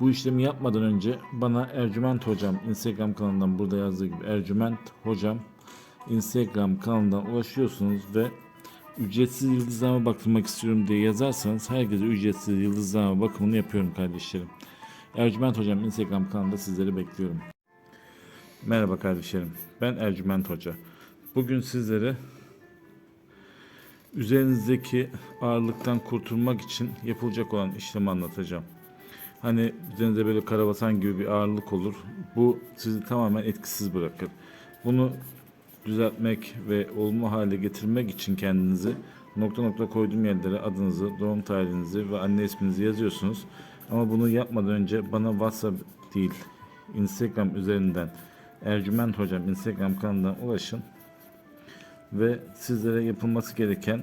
bu işlemi yapmadan önce bana Ercüment Hocam Instagram kanalından burada yazdığı gibi Ercüment Hocam Instagram kanalından ulaşıyorsunuz ve ücretsiz yıldızlama baktırmak istiyorum diye yazarsanız herkese ücretsiz yıldızlama bakımını yapıyorum kardeşlerim. Ercüment Hocam Instagram kanalında sizleri bekliyorum. Merhaba kardeşlerim. Ben Ercüment Hoca. Bugün sizlere üzerinizdeki ağırlıktan kurtulmak için yapılacak olan işlemi anlatacağım. Hani üzerinizde böyle karabasan gibi bir ağırlık olur. Bu sizi tamamen etkisiz bırakır. Bunu düzeltmek ve olma hale getirmek için kendinizi nokta nokta koyduğum yerlere adınızı, doğum tarihinizi ve anne isminizi yazıyorsunuz. Ama bunu yapmadan önce bana WhatsApp değil, Instagram üzerinden Ercüment Hocam Instagram kanalından ulaşın ve sizlere yapılması gereken